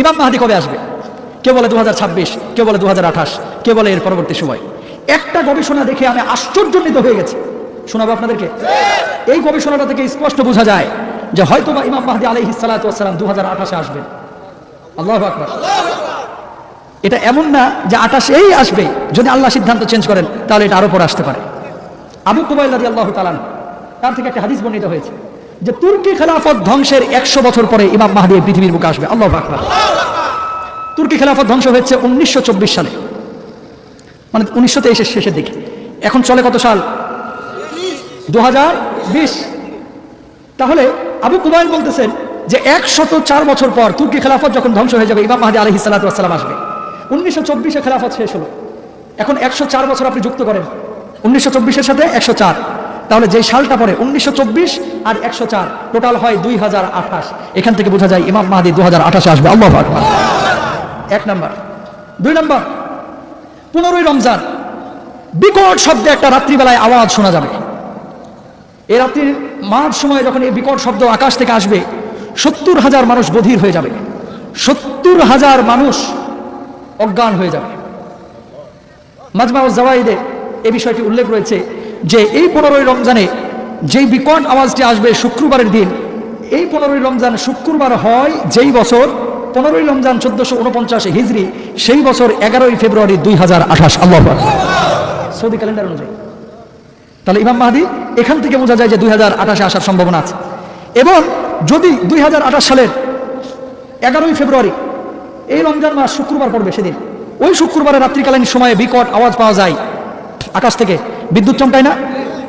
ইমাম মাহাদি কবে আসবে? কেউ বলে দু কেউ বলে দু কেউ বলে এর পরবর্তী সময়? একটা গবেষণা দেখে আমি আশ্চর্যান্বিত হয়ে গেছি। শোনাবো আপনাদেরকে? এই গবেষণাটা থেকে স্পষ্ট বোঝা যায় যে হয়তো বা ইমাম মাহাদি আলহি সালাতাম দু হাজার আঠাশে আসবেন আল্লাহ আকবর। এটা এমন না যে আঠাশেই আসবে। যদি আল্লাহ সিদ্ধান্ত চেঞ্জ করেন, তাহলে এটা আরও পরে আসতে পারে। আবু কুবাইল আল্লাহ তালান তার থেকে একটা হাদিস বর্ণিত হয়েছে। যে তুর্কি খেলাফত ধ্বংসের একশো বছর পরে ইমাম মাহাদি পৃথিবীর বুকে আসবে। আল্লাহ আকবর। তুর্কি খেলাফত ধ্বংস হয়েছে উনিশশো চব্বিশ সালে। মানে উনিশশো তেইশের শেষের দিকে। এখন চলে কত সাল? দুহাজার বিশ। তাহলে আবু কুবাইল বলতেছেন যে একশত চার বছর পর তুর্কি খেলাফত যখন ধ্বংস হয়ে যাবে, ইমাম মাহাদি আলহি সাল্লাম আসবে। উনিশশো চব্বিশে খেলাফত শেষ হলো। এখন একশো চার বছর আপনি যুক্ত করেন। উনিশশো চব্বিশের সাথে একশো চার। তাহলে যে সালটা পরে উনিশশো চব্বিশ আর একশো চার টোটাল হয় দুই হাজার আঠাশ। এখান থেকে বোঝা যায় ইমাম মাহাদি দু হাজার আঠাশে আসবে। আল্লাহ এক নম্বর। দুই নম্বর। পনেরোই রমজান, বিকট শব্দে একটা রাত্রিবেলায় আওয়াজ শোনা যাবে। এই রাত্রির মাঝ সময় যখন এই বিকট শব্দ আকাশ থেকে আসবে, সত্তর হাজার মানুষ বধির হয়ে যাবে। সত্তর হাজার মানুষ অজ্ঞান হয়ে যাবে। মাজমা জাওয়াইদে এ বিষয়টি উল্লেখ রয়েছে। যে এই পনেরোই রমজানে যেই বিকট আওয়াজটি আসবে শুক্রবারের দিন, এই পনেরোই রমজান শুক্রবার হয় যেই বছর? পনেরোই রমজান চোদ্দশো উনপঞ্চাশে হিজড়ি সেই বছর এগারোই ফেব্রুয়ারি দুই হাজার আঠাশ। আল্লাহ সৌদি ক্যালেন্ডার অনুযায়ী। তাহলে ইমাম মাহাদি, এখান থেকে বোঝা যায় যে দুই হাজার আঠাশে আসার সম্ভাবনা আছে। এবং যদি দুই হাজার আঠাশ সালের এগারোই ফেব্রুয়ারি, এই রমজান মাস শুক্রবার পড়বে সেদিন। ওই শুক্রবারের রাত্রিকালীন সময়ে বিকট আওয়াজ পাওয়া যায় আকাশ থেকে। বিদ্যুৎ চমকায় না?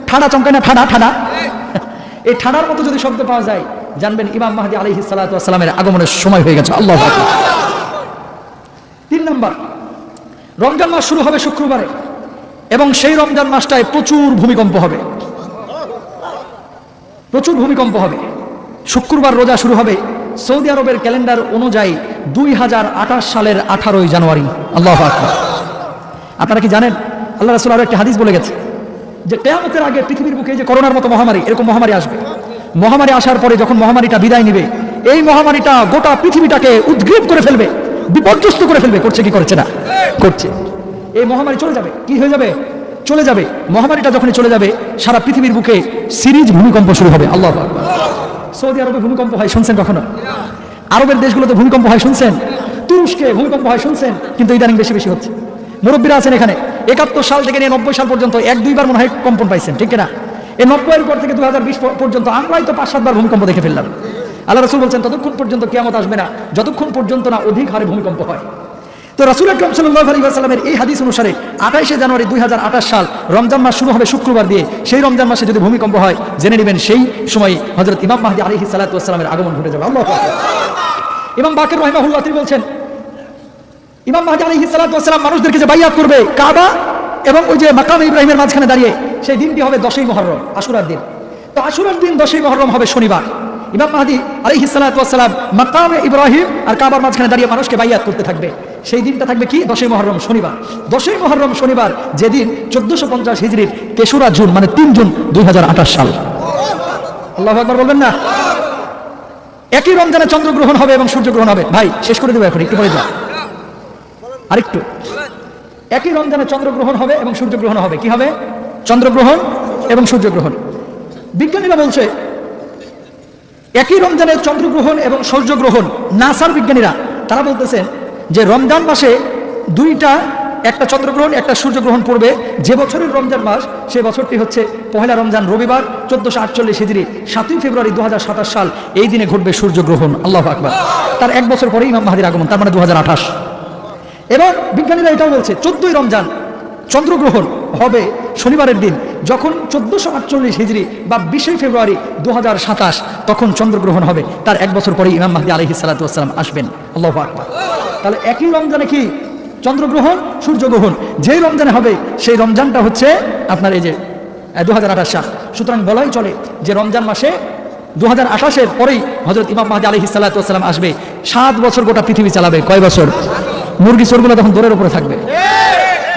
ঠাডা চমকায় না? ঠাডা ঠাডা এই ঠাডার মতো যদি শব্দ পাওয়া যায়, জানবেন ইমাম মাহাদি আলহি সালাতামের আগমনের সময় হয়ে গেছে। আল্লাহ তিন নম্বর, রমজান মাস শুরু হবে শুক্রবারে এবং সেই রমজান মাসটায় প্রচুর ভূমিকম্প হবে। প্রচুর ভূমিকম্প হবে। শুক্রবার রোজা শুরু হবে সৌদি আরবের ক্যালেন্ডার অনুযায়ী দুই হাজার আঠাশ সালের আঠারোই জানুয়ারি। আল্লাহ আপনারা কি জানেন? আল্লাহ রাসুল আরও একটি হাদিস বলে গেছে। যে কেয়ামতের আগে পৃথিবীর বুকে যে করোনার মতো মহামারী, এরকম মহামারী আসবে। মহামারী আসার পরে যখন মহামারীটা বিদায় নিবে, এই মহামারীটা গোটা পৃথিবীটাকে উদ্গ্রীব করে ফেলবে, বিপর্যস্ত করে ফেলবে, করছে কি করছে না? করছে। এই মহামারী চলে যাবে। কি হয়ে যাবে? চলে যাবে। মহামারীটা যখনই চলে যাবে, সারা পৃথিবীর বুকে সিরিজ ভূমিকম্প শুরু হবে। আল্লাহ সৌদি আরবে ভূমিকম্প হয়, শুনছেন কখনো? আরবের দেশগুলোতে ভূমিকম্প হয়, শুনছেন? তুরস্কে ভূমিকম্প হয়, শুনছেন? কিন্তু ইদানিং বেশি বেশি হচ্ছে। মুরব্বীরা আছেন এখানে। একাত্তর সাল থেকে নিয়ে নব্বই সাল পর্যন্ত এক, দুইবার মনে হয় কম্পন পাইছেন, ঠিক না এই নব্বইয়ের পর থেকে দুই হাজার বিশ পর্যন্ত আমরাই তো পাঁচ, সাতবার ভূমিকম্প দেখে ফেললাম। আল্লাহ রসুল বলছেন, ততক্ষণ পর্যন্ত কেয়ামত আসবে না, যতক্ষণ পর্যন্ত না অধিক হারে ভূমিকম্প হয়। তো রাসুল আকরম সাল্লাহ আলী আসালামের এই হাদিস অনুসারে আঠাইশে জানুয়ারি দুই হাজার আঠাশ সাল রমজান মাস শুরু হবে শুক্রবার দিয়ে। সেই রমজান মাসে যদি ভূমিকম্প হয়, জেনে নেবেন সেই সময় হজরত ইমাম মাহদি আলহি সাল্লাহামের আগমন ঘটে যাবে। আল্লাহ। ইমাম বাকের রহিমাহুল্লাহ তিনি বলছেন ইমাম মাহদি আলহি সাল্লাহাম মানুষদেরকে যে বাইয়াত করবে কাবা এবং ওই যে মাকাম ইব্রাহিমের মাঝখানে দাঁড়িয়ে, সেই দিনটি হবে দশই মহরম আশুরার দিন। তো আশুরার দিন দশই মহরম হবে শনিবার। ইমাম মাহাদি আলহি সাল্লাহাম মাকাম ইব্রাহিম আর কাবার মাঝখানে দাঁড়িয়ে মানুষকে বাইয়াত করতে থাকবে। সেই দিনটা থাকবে কি? দশই মহরম শনিবার। দশই মহরম শনিবার যেদিন চোদ্দশো পঞ্চাশ হিজড়ির তেসরা জুন মানে তিন জুন দুই হাজার আঠাশ সাল। আল্লাহ একবার বলবেন না? একই রমজানে চন্দ্রগ্রহণ হবে এবং সূর্যগ্রহণ হবে। ভাই, শেষ করে দেবো এখন, একটু পরে যাও। আরেকটু। একই রমজানে চন্দ্রগ্রহণ হবে এবং সূর্যগ্রহণ হবে। কি হবে? চন্দ্রগ্রহণ এবং সূর্যগ্রহণ। বিজ্ঞানীরা বলছে, একই রমজানে চন্দ্রগ্রহণ এবং সূর্যগ্রহণ, নাসার বিজ্ঞানীরা, তারা বলতেছেন যে রমজান মাসে দুইটা, একটা চন্দ্রগ্রহণ, একটা সূর্যগ্রহণ পড়বে। যে বছরের রমজান মাস, সে বছরটি হচ্ছে পহেলা রমজান রবিবার, চোদ্দশো আটচল্লিশ হিজড়ি সাতই ফেব্রুয়ারি দু হাজার সাতাশ সাল। এই দিনে ঘটবে সূর্যগ্রহণ। আল্লাহ আকবার। তার এক বছর পরে ইমাম মাহাদির আগমন, তার মানে দু হাজার আঠাশ। এবার বিজ্ঞানীরা এটাও বলছে, চোদ্দই রমজান চন্দ্রগ্রহণ হবে শনিবারের দিন। যখন চোদ্দশো আটচল্লিশ হিজড়ি বা বিশে ফেব্রুয়ারি দু হাজার সাতাশ তখন চন্দ্রগ্রহণ হবে, তার এক বছর পরে ইমাম মাহদি আলহি সাল্লাতাম আসবেন। আল্লাহ আকবার। তাহলে একই রমজানে কি? চন্দ্রগ্রহণ, সূর্যগ্রহণ। যেই রমজানে হবে, সেই রমজানটা হচ্ছে আপনার এই যে দু হাজার আঠাশ সাল। সুতরাং বলাই চলে যে রমজান মাসে দু হাজার আঠাশের পরেই হজরত ইমাম মাহদি আলহি সাল্লাতাম আসবে। সাত বছর গোটা পৃথিবী চালাবে। কয় বছর? মুরগি চোরগুলো তখন দৌড়ের উপরে থাকবে।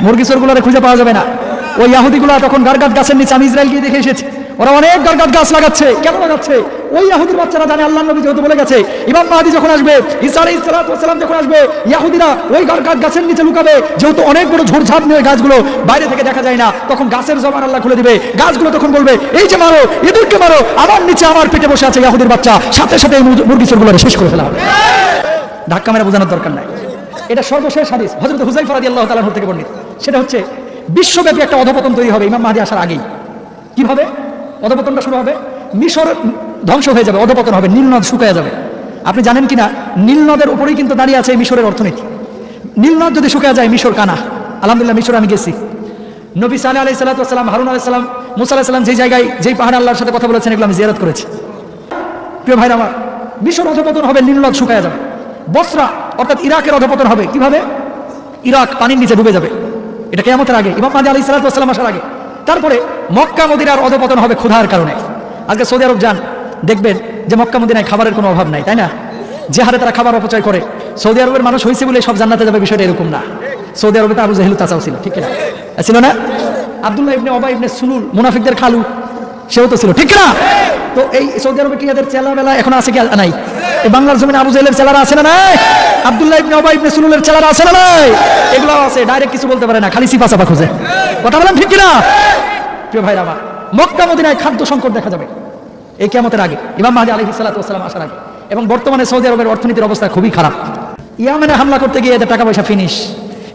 মুরগি চোরগুলো খুঁজে পাওয়া যাবে না। ওই ইয়াহুদিগুলা তখন গারগাট গাছের নিচে, আমি ইসরায়েল গিয়ে দেখে এসেছি। ওরা অনেক গারগাট গাছ লাগাচ্ছে। কেন লাগাচ্ছে? ওই ইয়াহুদির বাচ্চারা জানে আল্লাহ নবী যেহেতু বলে গেছে, ইমাম মাহাদি যখন আসবে আলাইহিস সালাম যখন আসবে, ইয়াহুদিরা ওই গাছ গাছের নিচে লুকাবে। যেহেতু অনেক বড় ঝোড়ঝাপ নিয়ে গাছগুলো বাইরে থেকে দেখা যায় না, তখন গাছের জমান আল্লাহ খুলে দিবে। গাছগুলো তখন বলবে, এই যে মারো এদেরকে মারো, আমার নিচে আমার পেটে বসে আছে ইয়াহুদির বাচ্চা। সাথে সাথে এই মুরগি চোরগুলো শেষ করে ফেলা হবে। ধাক্কা মেরে বোঝানোর দরকার নাই। এটা সর্বশেষ হাদিস হজরত হুজাইফ রাদিয়াল্লাহু তাআলা থেকে বর্ণিত। সেটা হচ্ছে, বিশ্বব্যাপী একটা অধপতন তৈরি হবে ইমাম মাহাদি আসার আগেই। কীভাবে? অধপতনটা শুরু হবে, মিশর ধ্বংস হয়ে যাবে, অধপতন হবে নীলনদ শুকায় যাবে। আপনি জানেন কিনা নীলনদের উপরেই কিন্তু দাঁড়িয়ে আছে মিশরের অর্থনীতি। নীলনদ যদি শুকায় যায়, মিশর কানা। আলহামদুলিল্লাহ, মিশর আমি গেছি। নবী সালে আলাই সাল্লাম হারুন আলাই সাল্লাম মুসা সাল্লাম যে জায়গায়, যেই পাহাড় আল্লাহর সাথে কথা বলেছেন, এগুলো আমি জিয়ারত করেছি। প্রিয় ভাইরা আমার, মিশর অধপতন হবে নীলনদ শুকায় যাবে। বসরা অর্থাৎ ইরাকের অধপতন হবে। কীভাবে? ইরাক পানির নিচে ডুবে যাবে। এটা কেমতের আগে। ইমাম মাদি আলী সালাতাম আসার আগে। তারপরে মক্কা মদিনার অধপতন হবে ক্ষুধার কারণে। আজকে সৌদি আরব যান, দেখবেন যে মক্কা মদিনায় খাবারের কোনো অভাব নাই, তাই না? যে হারে তারা খাবার অপচয় করে, সৌদি আরবের মানুষ হয়েছে বলে সব জান্নাতে যাবে বিষয়টা এরকম না। সৌদি আরবে তো আবু জাহেলু চাচাও ছিল, ঠিক না ছিল না? আব্দুল্লাহ ইবনে অবা ইবনে সুলুল, মুনাফিকদের খালু। সেও তো ছিল। ঠিক না তো এই সৌদি আরবে কি এদের চেলা বেলা এখন আছে কি নাই? এই বাংলার জমিনে আবু জাহেলের চেলারা আছে না নাই? ইবনে ইবনে সুলুলের চেলারা আছে না নাই? এগুলো আছে ডাইরেক্ট কিছু বলতে পারে না, খালি সিপা খুঁজে। কথা ঠিক কিনা? প্রিয় ভাইরা মক্কা মদিনায় খাদ্য সংকট দেখা যাবে। এই কেমতের আগে, ইমাম মাহাদি আলহি আসার আগে। এবং বর্তমানে সৌদি আরবের অর্থনীতির অবস্থা খুবই খারাপ। ইয়ামেনে হামলা করতে গিয়ে এদের টাকা পয়সা ফিনিশ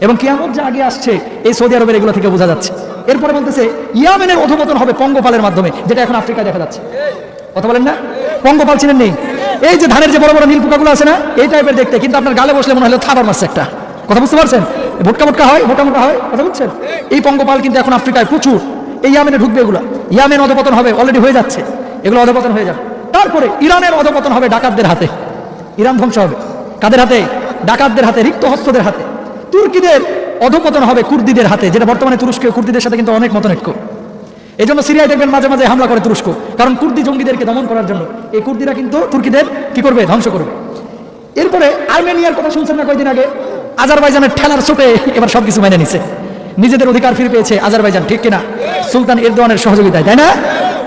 এবং কিয়ামত যে আগে আসছে, এই সৌদি আরবের এগুলো থেকে বোঝা যাচ্ছে। এরপরে বলতেছে, ইয়ামেনের অধপতন হবে পঙ্গপালের মাধ্যমে, যেটা এখন আফ্রিকায় দেখা যাচ্ছে। কথা বলেন না? পঙ্গপাল ছিলেন নেই এই যে ধানের যে বড় বড় নীল পোকাগুলো আছে না, এই টাইপের দেখতে, কিন্তু আপনার গালে বসলে মনে হলো থাবার মারছে একটা। কথা বুঝতে পারছেন? ভোটকা ভোটকা হয় মোটা মোটা হয়, কথা বুঝছেন? এই পঙ্গপাল কিন্তু এখন আফ্রিকায় প্রচুর। এই ইয়ামেনে ঢুকবে এগুলো। ইয়ামেন অধপতন হবে অলরেডি হয়ে যাচ্ছে। এগুলো অধপতন হয়ে যাবে। তারপরে ইরানের অধপতন হবে ডাকাতদের হাতে। ইরান ধ্বংস হবে। কাদের হাতে? ডাকাতদের হাতে রিক্ত হস্তদের হাতে। তুর্কিদের অধপতন হবে কুর্দিদের হাতে, যেটা বর্তমানে তুরস্ক কুর্দিদের সাথে কিন্তু অনেক মতনৈক্য। এই জন্য সিরিয়ায় দেখবেন মাঝে মাঝে হামলা করে তুরস্ক, কারণ কুর্দি জঙ্গিদেরকে দমন করার জন্য এই কুর্দিরা কিন্তু তুর্কিদের কি করবে? ধ্বংস করবে। এরপরে আর্মেনিয়ার কথা শুনছেন না কয়দিন আগে? আজারবাইজানের ঠেলার চোটে এবার সবকিছু মেনে নিছে। নিজেদের অধিকার ফিরে পেয়েছে আজারবাইজান, ঠিক কিনা? সুলতান এরদোয়ানের সহযোগিতায়, তাই না?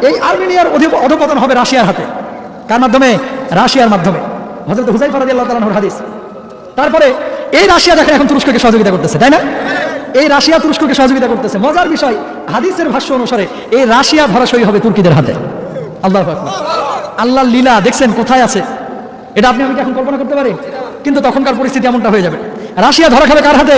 এই আর্মেনিয়ার অধি- অধপতন হবে রাশিয়ার হাতে। কার মাধ্যমে? রাশিয়ার মাধ্যমে। হজরত হুসাইন ফরাদি আল্লাহ তালানোর হাদিস। তারপরে এই রাশিয়া দেখেন এখন তুরস্ককে সহযোগিতা করতেছে, তাই না? এই রাশিয়া তুরস্ককে সহযোগিতা করতেছে। মজার বিষয়, হাদিসের ভাষ্য অনুসারে এই রাশিয়া ধরাশয়ী হবে তুর্কিদের হাতে। আল্লাহ আল্লাহ লীলা, দেখছেন, কোথায় আছে? এটা আপনি আমি এখন কল্পনা করতে পারি কিন্তু তখনকার পরিস্থিতি এমনটা হয়ে যাবে। রাশিয়া ধরা খাবে কার হাতে?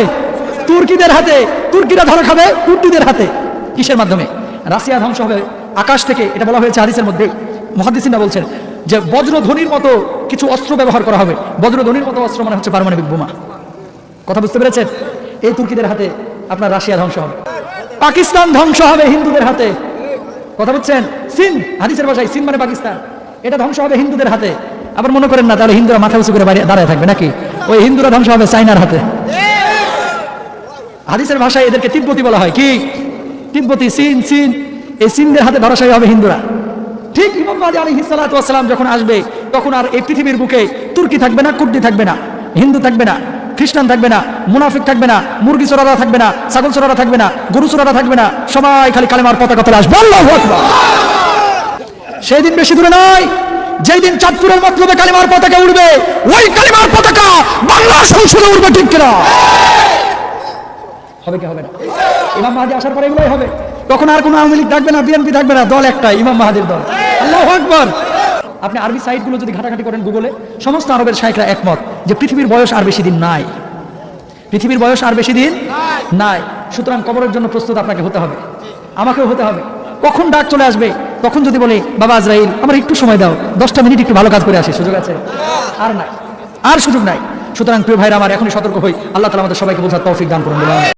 তুর্কিদের হাতে। তুর্কিরা ধরা খাবে কুর্দিদের হাতে। কিসের মাধ্যমে? রাশিয়া ধ্বংস হবে আকাশ থেকে, এটা বলা হয়েছে হাদিসের মধ্যে মহাদিসিনা বলছেন যে, বজ্রধ্বনির মতো কিছু অস্ত্র ব্যবহার করা হবে। বজ্রধ্বনির মতো অস্ত্র মানে হচ্ছে পারমাণবিক বোমা। কথা বুঝতে পেরেছেন? এই তুর্কিদের হাতে আপনার রাশিয়া ধ্বংস হবে। পাকিস্তান ধ্বংস হবে হিন্দুদের হাতে। কথা বুঝছেন? সিন হাদিসের ভাষায় সিন মানে পাকিস্তান। এটা ধ্বংস হবে হিন্দুদের হাতে। আবার মনে করেন না, তাহলে হিন্দুরা মাথা উঁচু করে দাঁড়ায় থাকবে নাকি? ওই হিন্দুরা ধ্বংস হবে চাইনার হাতে। হাদিসের ভাষায় এদেরকে তিব্বতী বলা হয়। কি? তিব্বতী সিন সিন এই সিনদের হাতে ধরাশায়ী হবে হিন্দুরা। ঠিক ইমাম মাদি আলী হিসালাম যখন আসবে, তখন আর এই পৃথিবীর বুকে তুর্কি থাকবে না, কুর্দি থাকবে না, হিন্দু থাকবে না। খ্রিস্টান থাকবে না, মুনাফিক থাকবে না, মুরগি চোরারা থাকবে না, ছাগল চোরারা থাকবে না, গরু চোরারা থাকবে না, সবাই খালি কালেমার পতাকা তলে আসবে। সেই দিন বেশি দূরে নয় যেই দিন চাঁদপুরের মতলবে কালিমার পতাকা উড়বে, ওই কালিমার পতাকা বাংলা সংসদে উড়বে, ঠিক কিনা? হবে কি হবে না? ইমাম মাহাদি আসার পরে এগুলোই হবে। তখন আর কোনো আওয়ামী লীগ থাকবে না, বিএনপি থাকবে না, দল একটা ইমাম মাহাদির দল। আল্লাহ আকবর। আপনি আরবি সাইটগুলো যদি ঘাটাঘাটি করেন গুগলে, সমস্ত আরবের শাইখরা একমত যে পৃথিবীর বয়স আর বেশি দিন নাই। পৃথিবীর বয়স আর বেশি দিন নাই। সুতরাং কবরের জন্য প্রস্তুত আপনাকে হতে হবে। আমাকেও হতে হবে। কখন ডাক চলে আসবে? তখন যদি বলে, বাবা আজরাইল, আমার একটু সময় দাও। দশটা মিনিট একটু ভালো কাজ করে আসি। সুযোগ আছে? আর নাই। আর সুযোগ নাই। সুতরাং প্রিয় ভাইরা আমার, এখনই সতর্ক হই। আল্লাহ তালা আমাদের সবাইকে বোঝার তৌফিক দান করুন।